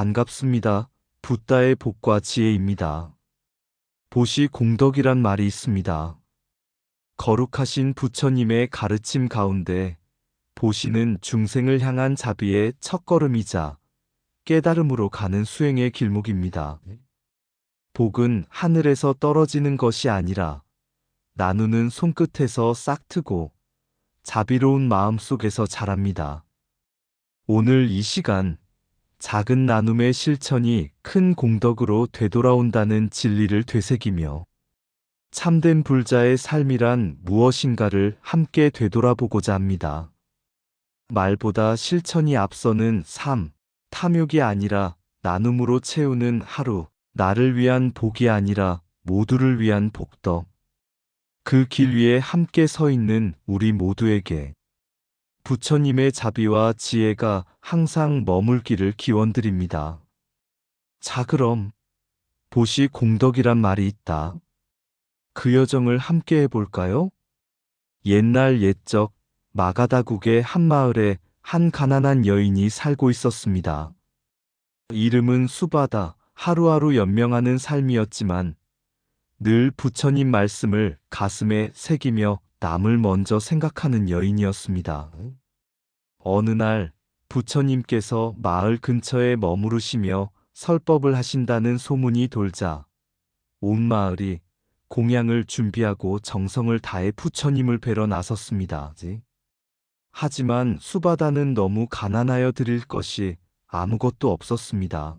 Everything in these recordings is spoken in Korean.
반갑습니다. 붓다의 복과 지혜입니다. 보시 공덕이란 말이 있습니다. 거룩하신 부처님의 가르침 가운데 보시는 중생을 향한 자비의 첫걸음이자 깨달음으로 가는 수행의 길목입니다. 복은 하늘에서 떨어지는 것이 아니라 나누는 손끝에서 싹트고 자비로운 마음 속에서 자랍니다. 오늘 이 시간 작은 나눔의 실천이 큰 공덕으로 되돌아온다는 진리를 되새기며 참된 불자의 삶이란 무엇인가를 함께 되돌아보고자 합니다. 말보다 실천이 앞서는 삶, 탐욕이 아니라 나눔으로 채우는 하루, 나를 위한 복이 아니라 모두를 위한 복덕. 그 길 위에 함께 서 있는 우리 모두에게 부처님의 자비와 지혜가 항상 머물기를 기원드립니다. 자, 그럼 보시 공덕이란 말이 있다. 그 여정을 함께 해볼까요? 옛날 옛적 마가다국의 한 마을에 한 가난한 여인이 살고 있었습니다. 이름은 수바다, 하루하루 연명하는 삶이었지만 늘 부처님 말씀을 가슴에 새기며 남을 먼저 생각하는 여인이었습니다. 어느 날 부처님께서 마을 근처에 머무르시며 설법을 하신다는 소문이 돌자 온 마을이 공양을 준비하고 정성을 다해 부처님을 뵈러 나섰습니다. 하지만 수바다는 너무 가난하여 드릴 것이 아무것도 없었습니다.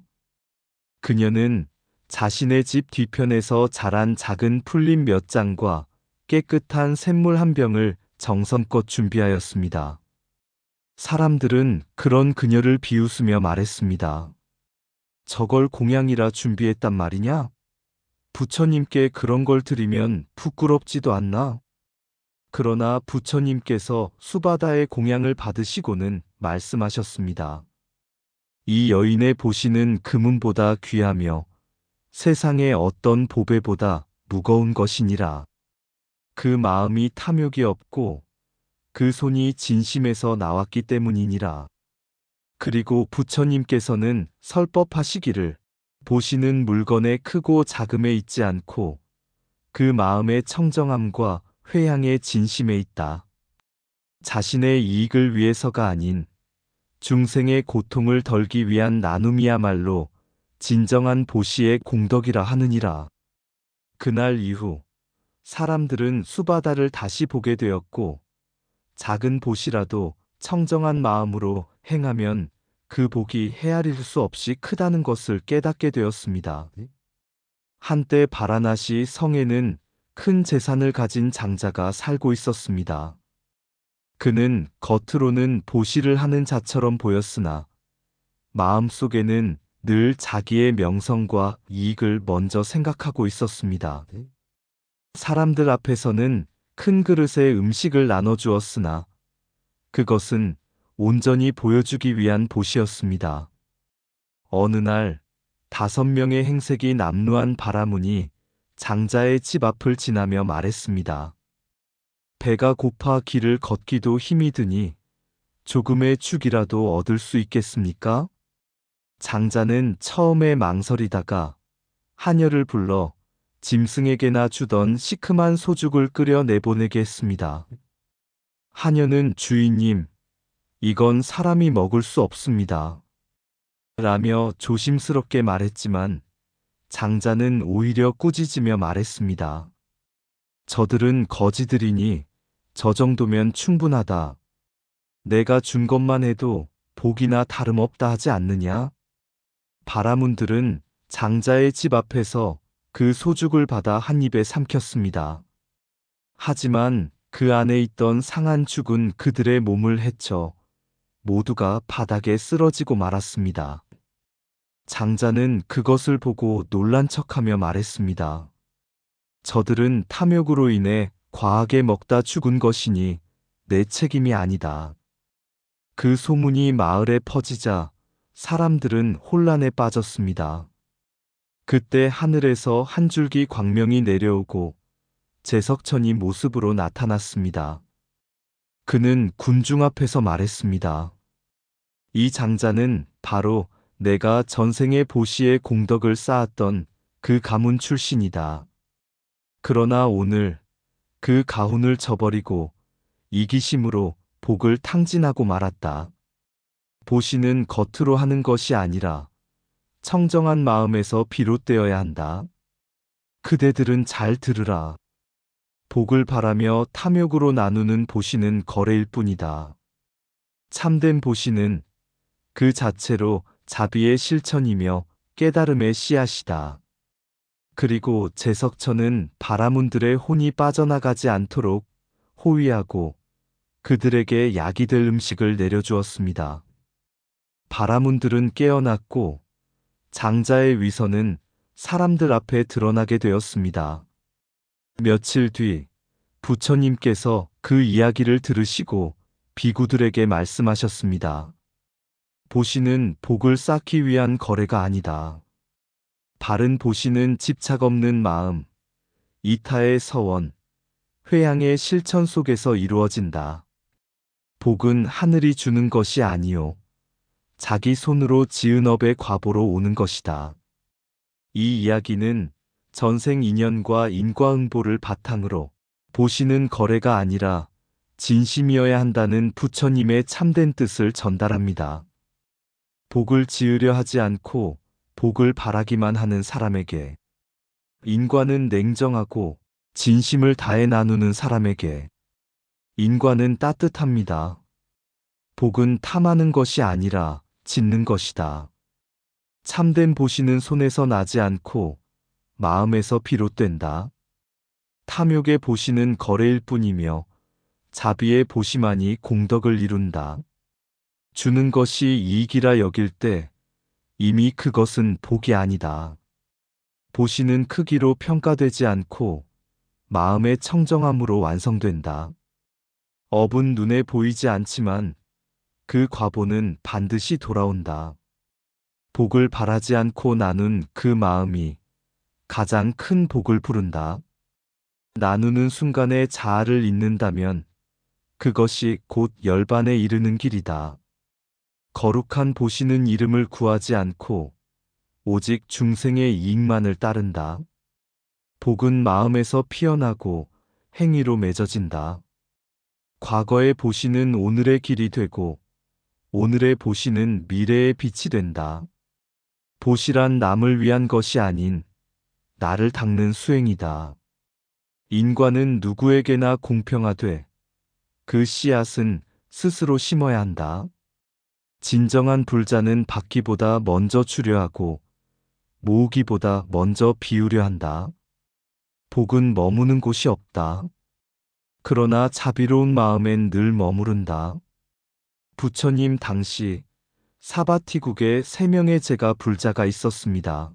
그녀는 자신의 집 뒤편에서 자란 작은 풀잎 몇 장과 깨끗한 샘물 한 병을 정성껏 준비하였습니다. 사람들은 그런 그녀를 비웃으며 말했습니다. 저걸 공양이라 준비했단 말이냐? 부처님께 그런 걸 드리면 부끄럽지도 않나? 그러나 부처님께서 수바다의 공양을 받으시고는 말씀하셨습니다. 이 여인의 보시는 금은보다 귀하며 세상의 어떤 보배보다 무거운 것이니라. 그 마음이 탐욕이 없고 그 손이 진심에서 나왔기 때문이니라. 그리고 부처님께서는 설법하시기를 보시는 물건의 크고 작음에 있지 않고 그 마음의 청정함과 회양의 진심에 있다. 자신의 이익을 위해서가 아닌 중생의 고통을 덜기 위한 나눔이야말로 진정한 보시의 공덕이라 하느니라. 그날 이후 사람들은 수바다를 다시 보게 되었고 작은 보시라도 청정한 마음으로 행하면 그 복이 헤아릴 수 없이 크다는 것을 깨닫게 되었습니다. 한때 바라나시 성에는 큰 재산을 가진 장자가 살고 있었습니다. 그는 겉으로는 보시를 하는 자처럼 보였으나 마음속에는 늘 자기의 명성과 이익을 먼저 생각하고 있었습니다. 사람들 앞에서는 큰 그릇에 음식을 나눠 주었으나 그것은 온전히 보여주기 위한 보시였습니다. 어느 날 다섯 명의 행색이 남루한 바라문이 장자의 집 앞을 지나며 말했습니다. 배가 고파 길을 걷기도 힘이 드니 조금의 축이라도 얻을 수 있겠습니까? 장자는 처음에 망설이다가 하녀를 불러 짐승에게나 주던 시큼한 소죽을 끓여 내보내게 했습니다. 하녀는 주인님, 이건 사람이 먹을 수 없습니다. 라며 조심스럽게 말했지만 장자는 오히려 꾸짖으며 말했습니다. 저들은 거지들이니 저 정도면 충분하다. 내가 준 것만 해도 복이나 다름없다 하지 않느냐? 바라문들은 장자의 집 앞에서 그 소죽을 받아 한 입에 삼켰습니다. 하지만 그 안에 있던 상한 죽은 그들의 몸을 헤쳐 모두가 바닥에 쓰러지고 말았습니다. 장자는 그것을 보고 놀란 척하며 말했습니다. 저들은 탐욕으로 인해 과하게 먹다 죽은 것이니 내 책임이 아니다. 그 소문이 마을에 퍼지자 사람들은 혼란에 빠졌습니다. 그때 하늘에서 한 줄기 광명이 내려오고 제석천이 모습으로 나타났습니다. 그는 군중 앞에서 말했습니다. 이 장자는 바로 내가 전생에 보시의 공덕을 쌓았던 그 가문 출신이다. 그러나 오늘 그 가훈을 저버리고 이기심으로 복을 탕진하고 말았다. 보시는 겉으로 하는 것이 아니라 청정한 마음에서 비롯되어야 한다. 그대들은 잘 들으라. 복을 바라며 탐욕으로 나누는 보시는 거래일 뿐이다. 참된 보시는 그 자체로 자비의 실천이며 깨달음의 씨앗이다. 그리고 제석천은 바라문들의 혼이 빠져나가지 않도록 호위하고 그들에게 약이 될 음식을 내려주었습니다. 바라문들은 깨어났고 장자의 위선은 사람들 앞에 드러나게 되었습니다. 며칠 뒤 부처님께서 그 이야기를 들으시고 비구들에게 말씀하셨습니다. 보시는 복을 쌓기 위한 거래가 아니다. 바른 보시는 집착 없는 마음, 이타의 서원, 회양의 실천 속에서 이루어진다. 복은 하늘이 주는 것이 아니요. 자기 손으로 지은 업의 과보로 오는 것이다. 이 이야기는 전생 인연과 인과응보를 바탕으로 보시는 거래가 아니라 진심이어야 한다는 부처님의 참된 뜻을 전달합니다. 복을 지으려 하지 않고 복을 바라기만 하는 사람에게 인과는 냉정하고 진심을 다해 나누는 사람에게 인과는 따뜻합니다. 복은 탐하는 것이 아니라 짓는 것이다. 참된 보시는 손에서 나지 않고 마음에서 비롯된다. 탐욕의 보시는 거래일 뿐이며 자비의 보시만이 공덕을 이룬다. 주는 것이 이익이라 여길 때 이미 그것은 복이 아니다. 보시는 크기로 평가되지 않고 마음의 청정함으로 완성된다. 업은 눈에 보이지 않지만 그 과보는 반드시 돌아온다. 복을 바라지 않고 나눈 그 마음이 가장 큰 복을 부른다. 나누는 순간에 자아를 잊는다면 그것이 곧 열반에 이르는 길이다. 거룩한 보시는 이름을 구하지 않고 오직 중생의 이익만을 따른다. 복은 마음에서 피어나고 행위로 맺어진다. 과거의 보시는 오늘의 길이 되고 오늘의 보시는 미래의 빛이 된다. 보시란 남을 위한 것이 아닌 나를 닦는 수행이다. 인과는 누구에게나 공평하되 그 씨앗은 스스로 심어야 한다. 진정한 불자는 받기보다 먼저 주려하고 모으기보다 먼저 비우려 한다. 복은 머무는 곳이 없다. 그러나 자비로운 마음엔 늘 머무른다. 부처님 당시 사바티국에 세 명의 제가 불자가 있었습니다.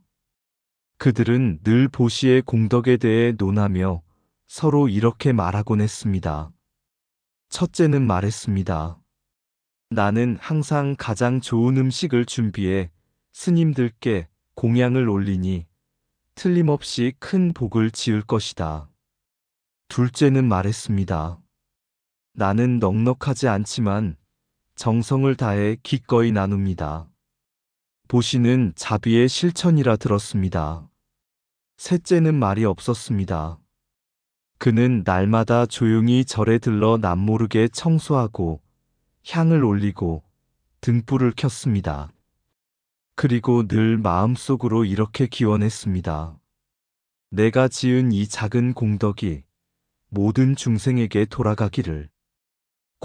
그들은 늘 보시의 공덕에 대해 논하며 서로 이렇게 말하곤 했습니다. 첫째는 말했습니다. 나는 항상 가장 좋은 음식을 준비해 스님들께 공양을 올리니 틀림없이 큰 복을 지을 것이다. 둘째는 말했습니다. 나는 넉넉하지 않지만 정성을 다해 기꺼이 나눕니다. 보시는 자비의 실천이라 들었습니다. 셋째는 말이 없었습니다. 그는 날마다 조용히 절에 들러 남모르게 청소하고 향을 올리고 등불을 켰습니다. 그리고 늘 마음속으로 이렇게 기원했습니다. 내가 지은 이 작은 공덕이 모든 중생에게 돌아가기를,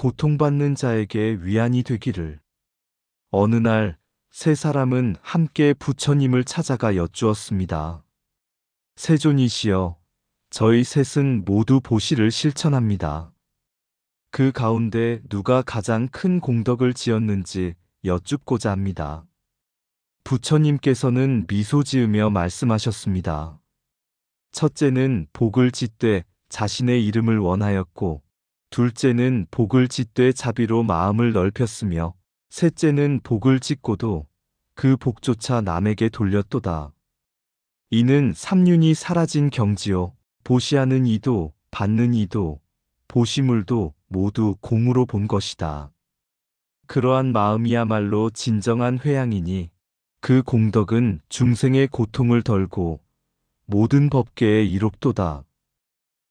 고통받는 자에게 위안이 되기를. 어느 날 세 사람은 함께 부처님을 찾아가 여쭈었습니다. 세존이시여, 저희 셋은 모두 보시를 실천합니다. 그 가운데 누가 가장 큰 공덕을 지었는지 여쭙고자 합니다. 부처님께서는 미소 지으며 말씀하셨습니다. 첫째는 복을 짓되 자신의 이름을 원하였고, 둘째는 복을 짓되 자비로 마음을 넓혔으며, 셋째는 복을 짓고도 그 복조차 남에게 돌렸도다. 이는 삼륜이 사라진 경지요, 보시하는 이도, 받는 이도, 보시물도 모두 공으로 본 것이다. 그러한 마음이야말로 진정한 회양이니 그 공덕은 중생의 고통을 덜고 모든 법계에 이롭도다.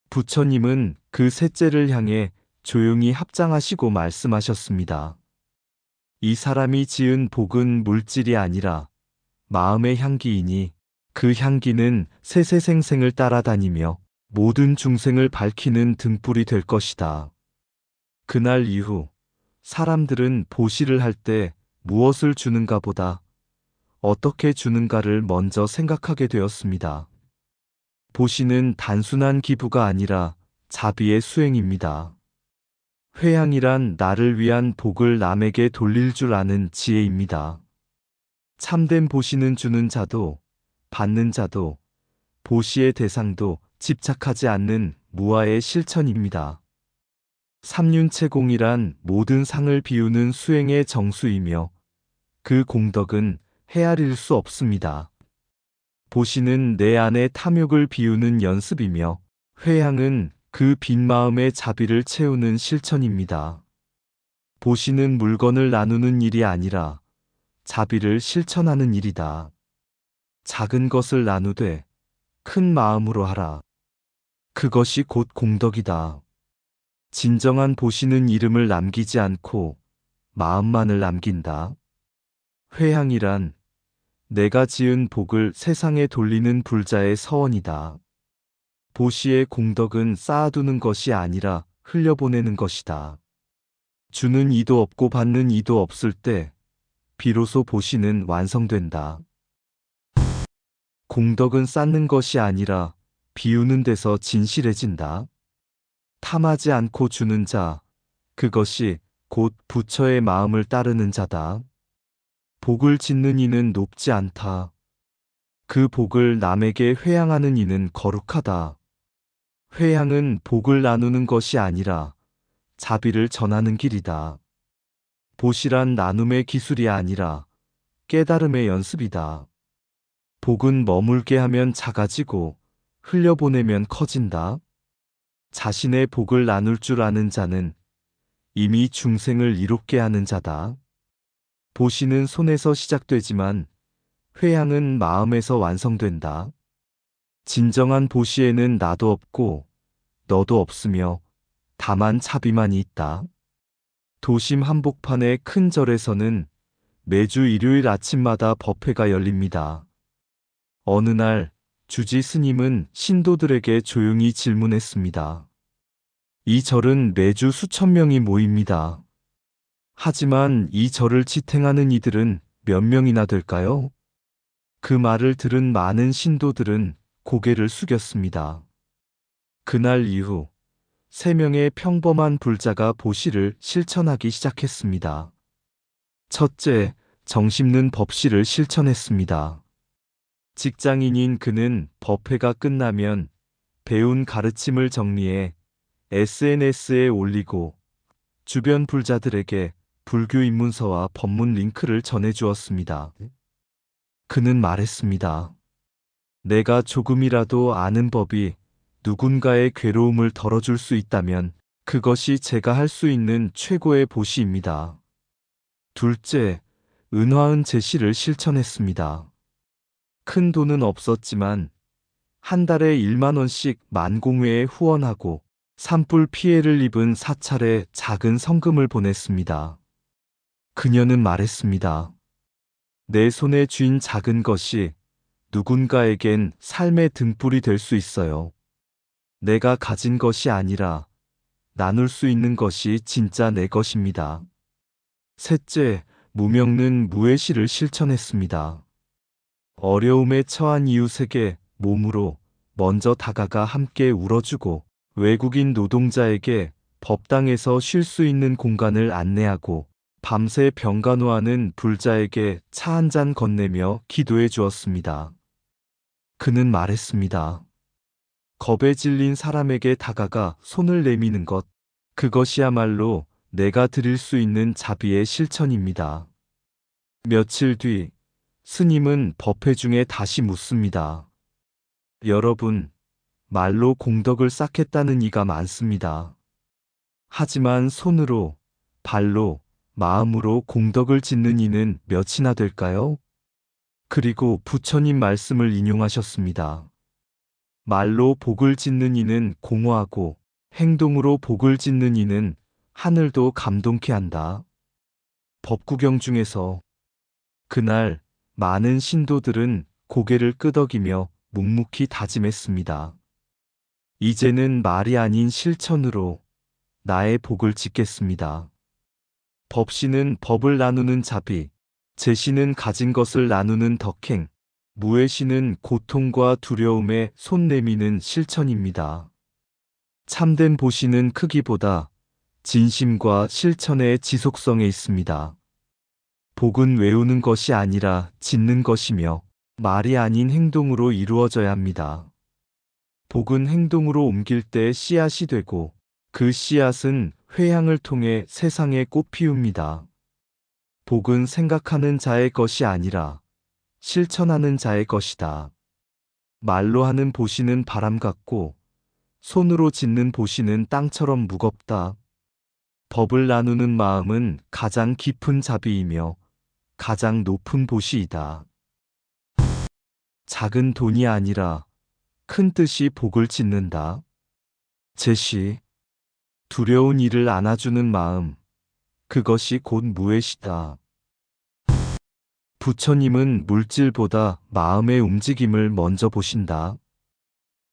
부처님은 그 셋째를 향해 조용히 합장하시고 말씀하셨습니다. 이 사람이 지은 복은 물질이 아니라 마음의 향기이니 그 향기는 세세생생을 따라다니며 모든 중생을 밝히는 등불이 될 것이다. 그날 이후 사람들은 보시를 할 때 무엇을 주는가 보다 어떻게 주는가를 먼저 생각하게 되었습니다. 보시는 단순한 기부가 아니라 자비의 수행입니다. 회양이란 나를 위한 복을 남에게 돌릴 줄 아는 지혜입니다. 참된 보시는 주는 자도 받는 자도 보시의 대상도 집착하지 않는 무아의 실천입니다. 삼륜체공이란 모든 상을 비우는 수행의 정수이며 그 공덕은 헤아릴 수 없습니다. 보시는 내 안의 탐욕을 비우는 연습이며 회양은 그 빈 마음의 자비를 채우는 실천입니다. 보시는 물건을 나누는 일이 아니라 자비를 실천하는 일이다. 작은 것을 나누되 큰 마음으로 하라. 그것이 곧 공덕이다. 진정한 보시는 이름을 남기지 않고 마음만을 남긴다. 회향이란 내가 지은 복을 세상에 돌리는 불자의 서원이다. 보시의 공덕은 쌓아두는 것이 아니라 흘려보내는 것이다. 주는 이도 없고 받는 이도 없을 때 비로소 보시는 완성된다. 공덕은 쌓는 것이 아니라 비우는 데서 진실해진다. 탐하지 않고 주는 자, 그것이 곧 부처의 마음을 따르는 자다. 복을 짓는 이는 높지 않다. 그 복을 남에게 회양하는 이는 거룩하다. 회양은 복을 나누는 것이 아니라 자비를 전하는 길이다. 보시란 나눔의 기술이 아니라 깨달음의 연습이다. 복은 머물게 하면 작아지고 흘려보내면 커진다. 자신의 복을 나눌 줄 아는 자는 이미 중생을 이롭게 하는 자다. 보시는 손에서 시작되지만 회양은 마음에서 완성된다. 진정한 보시에는 나도 없고 너도 없으며 다만 차비만이 있다. 도심 한복판의 큰 절에서는 매주 일요일 아침마다 법회가 열립니다. 어느 날 주지 스님은 신도들에게 조용히 질문했습니다. 이 절은 매주 수천 명이 모입니다. 하지만 이 절을 지탱하는 이들은 몇 명이나 될까요? 그 말을 들은 많은 신도들은 고개를 숙였습니다. 그날 이후 세 명의 평범한 불자가 보시를 실천하기 시작했습니다. 첫째, 정심는 법시를 실천했습니다. 직장인인 그는 법회가 끝나면 배운 가르침을 정리해 SNS에 올리고 주변 불자들에게 불교 입문서와 법문 링크를 전해주었습니다. 그는 말했습니다. 내가 조금이라도 아는 법이 누군가의 괴로움을 덜어줄 수 있다면 그것이 제가 할 수 있는 최고의 보시입니다. 둘째, 은화은 제시를 실천했습니다. 큰 돈은 없었지만 한 달에 1만 원씩 만공회에 후원하고 산불 피해를 입은 사찰에 작은 성금을 보냈습니다. 그녀는 말했습니다. 내 손에 쥔 작은 것이 누군가에겐 삶의 등불이 될 수 있어요. 내가 가진 것이 아니라 나눌 수 있는 것이 진짜 내 것입니다. 셋째, 무명는 무해시를 실천했습니다. 어려움에 처한 이웃에게 몸으로 먼저 다가가 함께 울어주고 외국인 노동자에게 법당에서 쉴 수 있는 공간을 안내하고 밤새 병간호하는 불자에게 차 한 잔 건네며 기도해 주었습니다. 그는 말했습니다. 겁에 질린 사람에게 다가가 손을 내미는 것, 그것이야말로 내가 드릴 수 있는 자비의 실천입니다. 며칠 뒤, 스님은 법회 중에 다시 묻습니다. 여러분, 말로 공덕을 쌓겠다는 이가 많습니다. 하지만 손으로, 발로, 마음으로 공덕을 짓는 이는 몇이나 될까요? 그리고 부처님 말씀을 인용하셨습니다. 말로 복을 짓는 이는 공허하고 행동으로 복을 짓는 이는 하늘도 감동케 한다. 법구경 중에서 그날 많은 신도들은 고개를 끄덕이며 묵묵히 다짐했습니다. 이제는 말이 아닌 실천으로 나의 복을 짓겠습니다. 법시는 법을 나누는 자비, 제시는 가진 것을 나누는 덕행, 무해시는 고통과 두려움에 손 내미는 실천입니다. 참된 보시는 크기보다 진심과 실천의 지속성에 있습니다. 복은 외우는 것이 아니라 짓는 것이며 말이 아닌 행동으로 이루어져야 합니다. 복은 행동으로 옮길 때 씨앗이 되고 그 씨앗은 회향을 통해 세상에 꽃 피웁니다. 복은 생각하는 자의 것이 아니라 실천하는 자의 것이다. 말로 하는 보시는 바람 같고 손으로 짓는 보시는 땅처럼 무겁다. 법을 나누는 마음은 가장 깊은 자비이며 가장 높은 보시이다. 작은 돈이 아니라 큰 뜻이 복을 짓는다. 제시 두려운 일을 안아주는 마음 그것이 곧 무엇이다. 부처님은 물질보다 마음의 움직임을 먼저 보신다.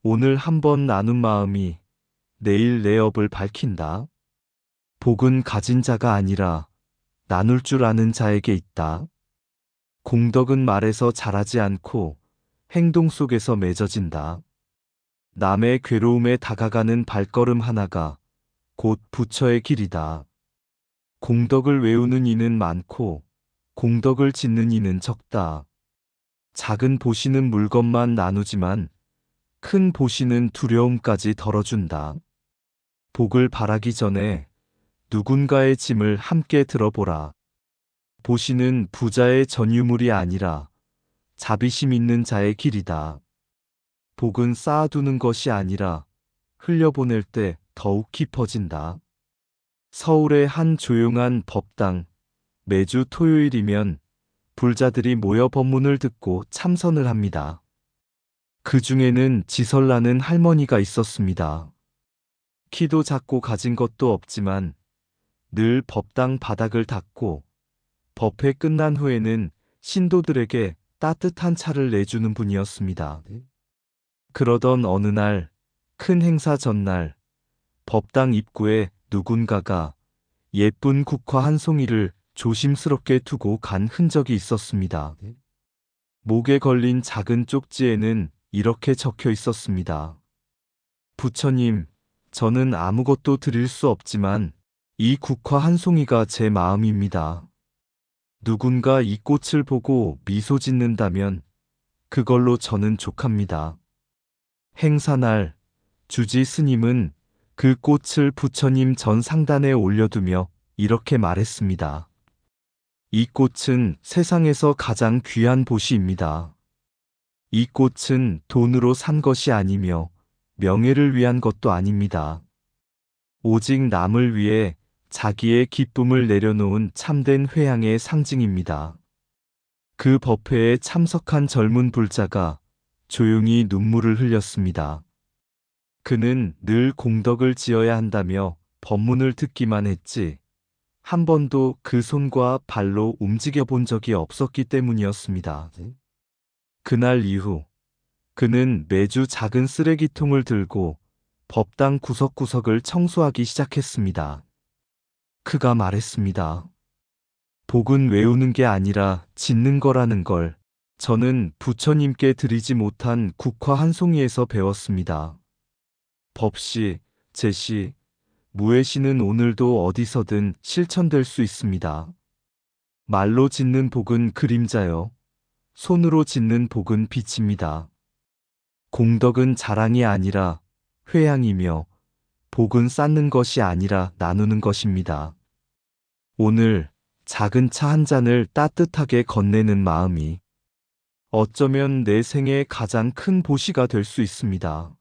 오늘 한번 나눈 마음이 내일 내 업을 밝힌다. 복은 가진 자가 아니라 나눌 줄 아는 자에게 있다. 공덕은 말에서 자라지 않고 행동 속에서 맺어진다. 남의 괴로움에 다가가는 발걸음 하나가 곧 부처의 길이다. 공덕을 외우는 이는 많고 공덕을 짓는 이는 적다. 작은 보시는 물건만 나누지만 큰 보시는 두려움까지 덜어준다. 복을 바라기 전에 누군가의 짐을 함께 들어보라. 보시는 부자의 전유물이 아니라 자비심 있는 자의 길이다. 복은 쌓아두는 것이 아니라 흘려보낼 때 더욱 깊어진다. 서울의 한 조용한 법당, 매주 토요일이면 불자들이 모여 법문을 듣고 참선을 합니다. 그 중에는 지설라는 할머니가 있었습니다. 키도 작고 가진 것도 없지만 늘 법당 바닥을 닦고 법회 끝난 후에는 신도들에게 따뜻한 차를 내주는 분이었습니다. 그러던 어느 날, 큰 행사 전날, 법당 입구에 누군가가 예쁜 국화 한 송이를 조심스럽게 두고 간 흔적이 있었습니다. 목에 걸린 작은 쪽지에는 이렇게 적혀 있었습니다. 부처님, 저는 아무것도 드릴 수 없지만 이 국화 한 송이가 제 마음입니다. 누군가 이 꽃을 보고 미소 짓는다면 그걸로 저는 족합니다. 행사날 주지 스님은 그 꽃을 부처님 전 상단에 올려두며 이렇게 말했습니다. 이 꽃은 세상에서 가장 귀한 보시입니다. 이 꽃은 돈으로 산 것이 아니며 명예를 위한 것도 아닙니다. 오직 남을 위해 자기의 기쁨을 내려놓은 참된 회양의 상징입니다. 그 법회에 참석한 젊은 불자가 조용히 눈물을 흘렸습니다. 그는 늘 공덕을 지어야 한다며 법문을 듣기만 했지 한 번도 그 손과 발로 움직여 본 적이 없었기 때문이었습니다. 그날 이후 그는 매주 작은 쓰레기통을 들고 법당 구석구석을 청소하기 시작했습니다. 그가 말했습니다. 복은 외우는 게 아니라 짓는 거라는 걸 저는 부처님께 드리지 못한 국화 한 송이에서 배웠습니다. 법시, 제시, 무해시는 오늘도 어디서든 실천될 수 있습니다. 말로 짓는 복은 그림자요. 손으로 짓는 복은 빛입니다. 공덕은 자랑이 아니라 회양이며 복은 쌓는 것이 아니라 나누는 것입니다. 오늘 작은 차 한 잔을 따뜻하게 건네는 마음이 어쩌면 내 생의 가장 큰 보시가 될 수 있습니다.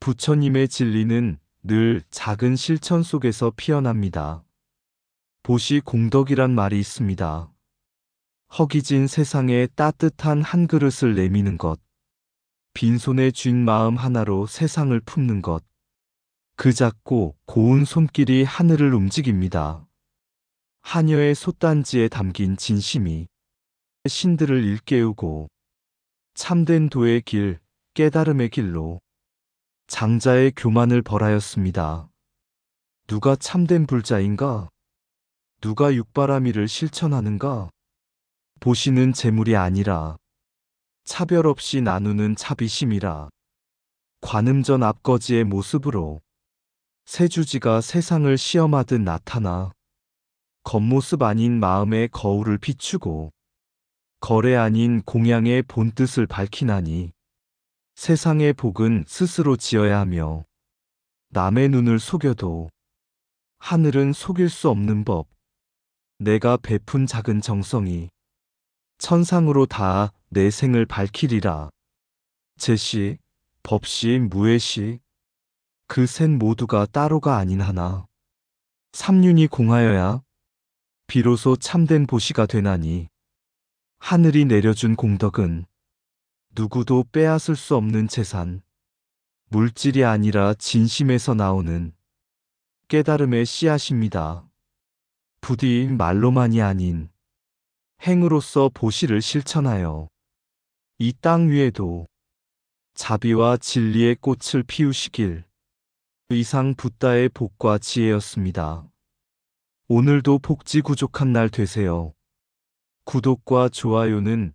부처님의 진리는 늘 작은 실천 속에서 피어납니다. 보시 공덕이란 말이 있습니다. 허기진 세상에 따뜻한 한 그릇을 내미는 것. 빈손에 쥔 마음 하나로 세상을 품는 것. 그 작고 고운 손길이 하늘을 움직입니다. 하녀의 솥단지에 담긴 진심이 신들을 일깨우고 참된 도의 길, 깨달음의 길로 장자의 교만을 벌하였습니다. 누가 참된 불자인가? 누가 육바라미를 실천하는가? 보시는 재물이 아니라 차별 없이 나누는 차비심이라 관음전 앞거지의 모습으로 세주지가 세상을 시험하듯 나타나 겉모습 아닌 마음의 거울을 비추고 거래 아닌 공양의 본뜻을 밝히나니 세상의 복은 스스로 지어야 하며 남의 눈을 속여도 하늘은 속일 수 없는 법. 내가 베푼 작은 정성이 천상으로 닿아 내 생을 밝히리라. 제시, 법시, 무예시, 그 셋 모두가 따로가 아닌 하나. 삼륜이 공하여야 비로소 참된 보시가 되나니 하늘이 내려준 공덕은 누구도 빼앗을 수 없는 재산, 물질이 아니라 진심에서 나오는 깨달음의 씨앗입니다. 부디 말로만이 아닌 행으로서 보시를 실천하여 이 땅 위에도 자비와 진리의 꽃을 피우시길 이상 붓다의 복과 지혜였습니다. 오늘도 복지 구족한 날 되세요. 구독과 좋아요는